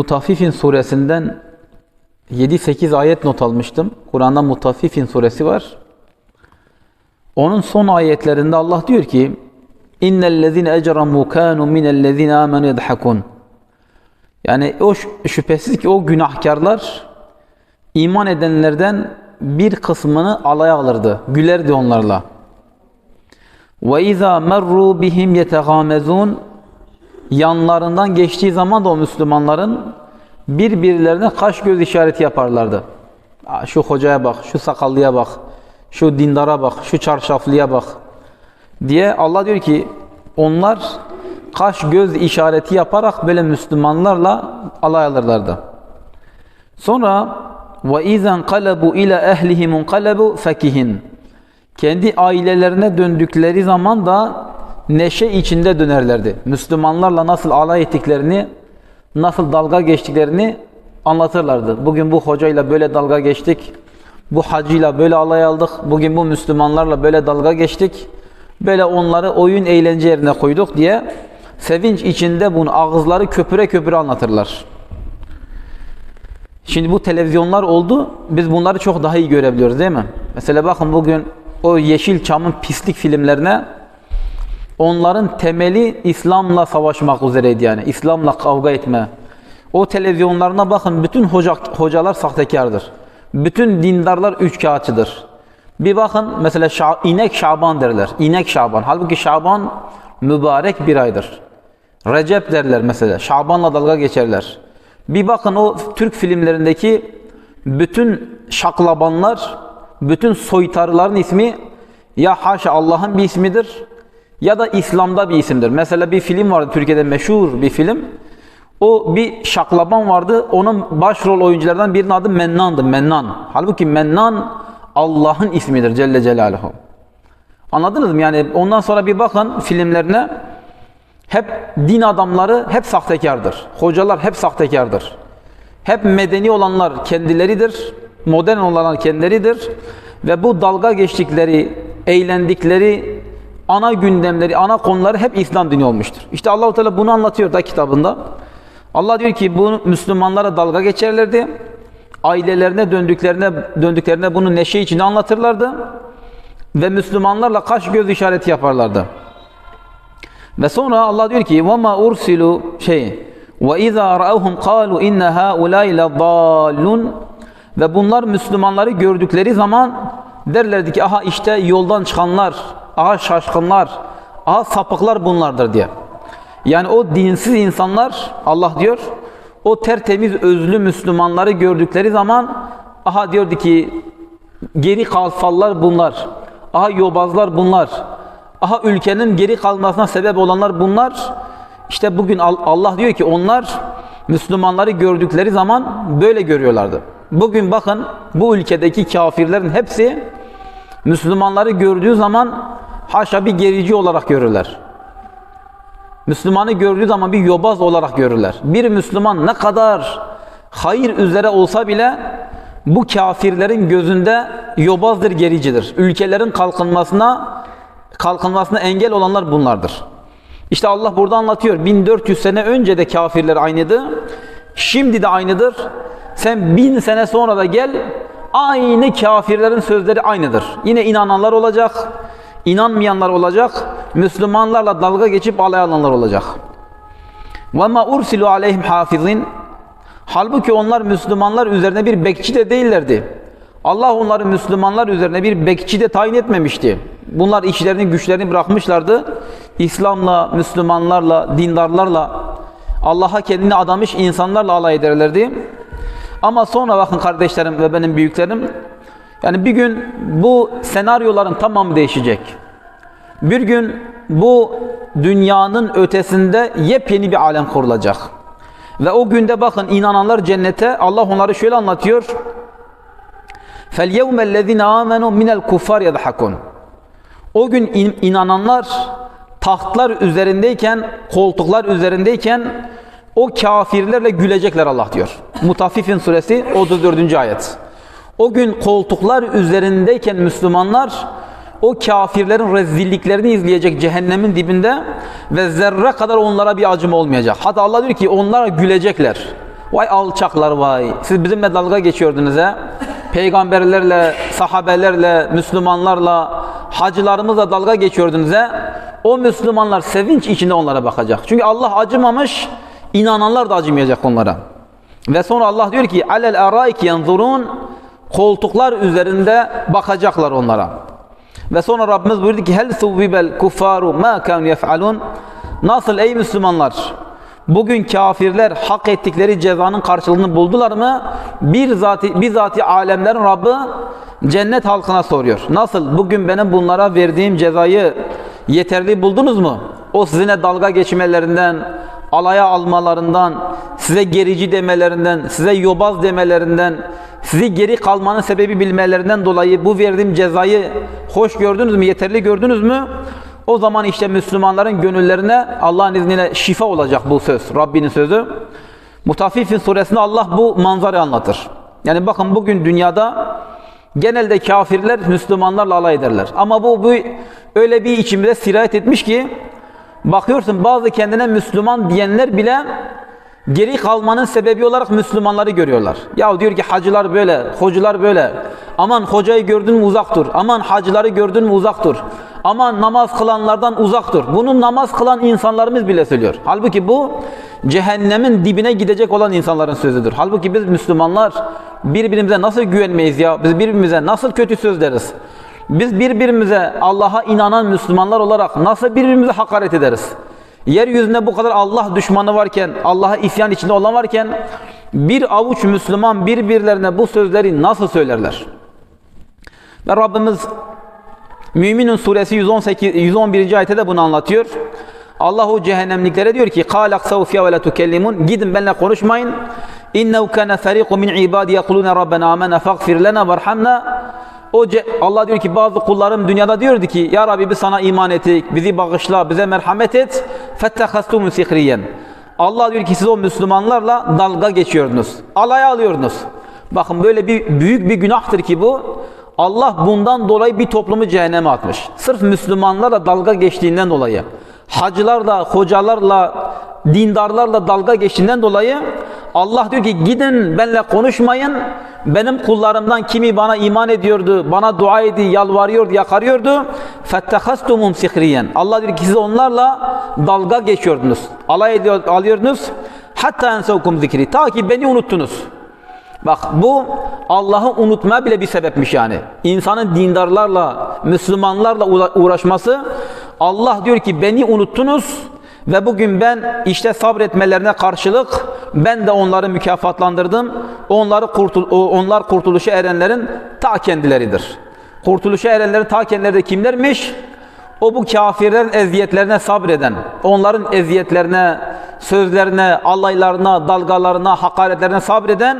Mutaffifin suresinden 7-8 ayet not almıştım. Kur'an'da Mutaffifin suresi var. Onun son ayetlerinde Allah diyor ki İnnellezine ecramu kanu minellezine amenu yedhakun. Yani o şü- şüphesiz ki o günahkarlar iman edenlerden bir kısmını alaya alırdı. Gülerdi onlarla. İzâ merru bihim yetegâmezûn yanlarından geçtiği zaman da o Müslümanların birbirlerine kaş göz işareti yaparlardı. Şu hocaya bak, şu sakallıya bak, şu dindara bak, şu çarşaflıya bak diye Allah diyor ki onlar kaş göz işareti yaparak böyle Müslümanlarla alay alırlardı. Sonra ve izen kalabu ila ehlihim kalabu fakihin. Kendi ailelerine döndükleri zaman da neşe içinde dönerlerdi. Müslümanlarla nasıl alay ettiklerini, nasıl dalga geçtiklerini anlatırlardı. Bugün bu hocayla böyle dalga geçtik. Bu hacıyla böyle alay aldık. Bugün bu Müslümanlarla böyle dalga geçtik. Böyle onları oyun eğlence yerine koyduk diye sevinç içinde bunu ağızları köpüre köpüre anlatırlar. Şimdi bu televizyonlar oldu. Biz bunları çok daha iyi görebiliyoruz değil mi? Mesela bakın bugün o Yeşilçam'ın pislik filmlerine onların temeli İslam'la savaşmak üzereydi yani. İslam'la kavga etme. O televizyonlarına bakın bütün hoca, hocalar sahtekardır. Bütün dindarlar üçkağıtçıdır. Bir bakın mesela Şa- inek Şaban derler. İnek Şaban. Halbuki Şaban mübarek bir aydır. Recep derler mesela. Şaban'la dalga geçerler. Bir bakın o Türk filmlerindeki bütün şaklabanlar, bütün soytarıların ismi ya haşa Allah'ın bir ismidir ya da İslam'da bir isimdir. Mesela bir film vardı Türkiye'de meşhur bir film. O bir şaklaban vardı. Onun başrol oyunculardan birinin adı Mennan'dı. Mennan. Halbuki Mennan Allah'ın ismidir Celle Celaluhu. Anladınız mı? Yani ondan sonra bir bakın filmlerine hep din adamları hep sahtekardır. Hocalar hep sahtekardır. Hep medeni olanlar kendileridir. Modern olanlar kendileridir. Ve bu dalga geçtikleri, eğlendikleri ana gündemleri, ana konuları hep İslam dini olmuştur. İşte Allahu Teala bunu anlatıyor da kitabında. Allah diyor ki bu Müslümanlara dalga geçerlerdi. Ailelerine döndüklerine döndüklerine bunu neşe içinde anlatırlardı ve Müslümanlarla kaş göz işareti yaparlardı. Ve sonra Allah diyor ki: "Vema ursilu şey ve iza ra'awhum qalu inna ha'ula'i ladallun." Ve bunlar Müslümanları gördükleri zaman derlerdi ki: "Aha işte yoldan çıkanlar, aha şaşkınlar, aha sapıklar bunlardır diye. Yani o dinsiz insanlar Allah diyor o tertemiz özlü Müslümanları gördükleri zaman aha diyordu ki geri kalfallar bunlar. Aha yobazlar bunlar. Aha ülkenin geri kalmasına sebep olanlar bunlar. İşte bugün Al- Allah diyor ki onlar Müslümanları gördükleri zaman böyle görüyorlardı. Bugün bakın bu ülkedeki kafirlerin hepsi Müslümanları gördüğü zaman haşa bir gerici olarak görürler. Müslümanı gördüğü zaman bir yobaz olarak görürler. Bir Müslüman ne kadar hayır üzere olsa bile bu kafirlerin gözünde yobazdır, gericidir. Ülkelerin kalkınmasına kalkınmasına engel olanlar bunlardır. İşte Allah burada anlatıyor. 1400 sene önce de kafirler aynıydı. Şimdi de aynıdır. Sen bin sene sonra da gel aynı kafirlerin sözleri aynıdır. Yine inananlar olacak, inanmayanlar olacak, Müslümanlarla dalga geçip alay alanlar olacak. وَمَا اُرْسِلُوا عَلَيْهِمْ حَافِظِينَ Halbuki onlar Müslümanlar üzerine bir bekçi de değillerdi. Allah onları Müslümanlar üzerine bir bekçi de tayin etmemişti. Bunlar işlerini güçlerini bırakmışlardı. İslam'la, Müslümanlarla, dindarlarla, Allah'a kendini adamış insanlarla alay ederlerdi. Ama sonra bakın kardeşlerim ve benim büyüklerim, yani bir gün bu senaryoların tamamı değişecek. Bir gün bu dünyanın ötesinde yepyeni bir alem kurulacak. Ve o günde bakın inananlar cennete Allah onları şöyle anlatıyor. فَالْيَوْمَ الَّذِينَ آمَنُوا مِنَ الْكُفَّارِ يَضْحَكُونَ O gün in- inananlar tahtlar üzerindeyken, koltuklar üzerindeyken o kafirlerle gülecekler Allah diyor. Mutaffifin suresi 34. ayet. O gün koltuklar üzerindeyken Müslümanlar o kafirlerin rezilliklerini izleyecek cehennemin dibinde ve zerre kadar onlara bir acım olmayacak. Hatta Allah diyor ki onlar gülecekler. Vay alçaklar vay. Siz bizimle dalga geçiyordunuz he. Peygamberlerle, sahabelerle, Müslümanlarla, hacılarımızla dalga geçiyordunuz he. O Müslümanlar sevinç içinde onlara bakacak. Çünkü Allah acımamış, inananlar da acımayacak onlara. Ve sonra Allah diyor ki alel araik yanzurun koltuklar üzerinde bakacaklar onlara. Ve sonra Rabbimiz buyurdu ki hel suvibel kuffaru ma kanu yef'alun Nasıl ey Müslümanlar? Bugün kafirler hak ettikleri cezanın karşılığını buldular mı? Bir zati, bizatihi alemlerin Rabbi cennet halkına soruyor. Nasıl? Bugün benim bunlara verdiğim cezayı yeterli buldunuz mu? O sizinle dalga geçmelerinden, alaya almalarından, size gerici demelerinden, size yobaz demelerinden, sizi geri kalmanın sebebi bilmelerinden dolayı bu verdiğim cezayı hoş gördünüz mü, yeterli gördünüz mü? O zaman işte Müslümanların gönüllerine Allah'ın izniyle şifa olacak bu söz, Rabbinin sözü. Mutaffifin suresinde Allah bu manzarayı anlatır. Yani bakın bugün dünyada genelde kafirler Müslümanlarla alay ederler. Ama bu, bu öyle bir içimize sirayet etmiş ki bakıyorsun bazı kendine Müslüman diyenler bile geri kalmanın sebebi olarak Müslümanları görüyorlar. Ya diyor ki hacılar böyle, hocalar böyle. Aman hocayı gördün mü uzak dur. Aman hacıları gördün mü uzak dur. Aman namaz kılanlardan uzak dur. Bunu namaz kılan insanlarımız bile söylüyor. Halbuki bu cehennemin dibine gidecek olan insanların sözüdür. Halbuki biz Müslümanlar birbirimize nasıl güvenmeyiz ya? Biz birbirimize nasıl kötü söz deriz? Biz birbirimize Allah'a inanan Müslümanlar olarak nasıl birbirimize hakaret ederiz? Yeryüzünde bu kadar Allah düşmanı varken, Allah'a isyan içinde olan varken bir avuç Müslüman birbirlerine bu sözleri nasıl söylerler? Ve Rabbimiz Müminun suresi 118 111. ayette de bunu anlatıyor. Allahu cehennemliklere diyor ki: "Kâl aksav fiyâ ve la tukellimun." Gidin benimle konuşmayın. İnnehu kana fariqun min ibadi yekuluna rabbena amena faghfir lana varhamna. O Allah diyor ki bazı kullarım dünyada diyordu ki ya Rabbi biz sana iman ettik, bizi bağışla, bize merhamet et. Fettehastum sihriyen. Allah diyor ki siz o Müslümanlarla dalga geçiyordunuz. Alaya alıyordunuz. Bakın böyle bir büyük bir günahtır ki bu. Allah bundan dolayı bir toplumu cehenneme atmış. Sırf Müslümanlarla dalga geçtiğinden dolayı. Hacılarla, hocalarla, dindarlarla dalga geçtiğinden dolayı Allah diyor ki gidin benimle konuşmayın. Benim kullarımdan kimi bana iman ediyordu, bana dua ediyor, yalvarıyordu, yakarıyordu. Fettehastumum sihriyen. Allah diyor ki siz onlarla dalga geçiyordunuz. Alay ediyor, alıyordunuz. Hatta ensevkum zikri. Ta ki beni unuttunuz. Bak bu Allah'ı unutmaya bile bir sebepmiş yani. İnsanın dindarlarla, Müslümanlarla uğraşması Allah diyor ki beni unuttunuz ve bugün ben işte sabretmelerine karşılık ben de onları mükafatlandırdım. Onları kurtul onlar kurtuluşa erenlerin ta kendileridir. Kurtuluşa erenlerin ta kendileri de kimlermiş? O bu kafirlerin eziyetlerine sabreden, onların eziyetlerine, sözlerine, alaylarına, dalgalarına, hakaretlerine sabreden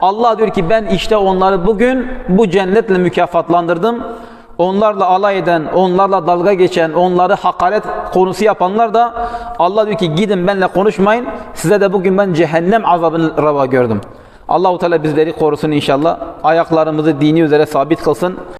Allah diyor ki ben işte onları bugün bu cennetle mükafatlandırdım. Onlarla alay eden, onlarla dalga geçen, onları hakaret konusu yapanlar da Allah diyor ki gidin benimle konuşmayın. Size de bugün ben cehennem azabını rava gördüm. Allahu Teala bizleri korusun inşallah. Ayaklarımızı dini üzere sabit kılsın.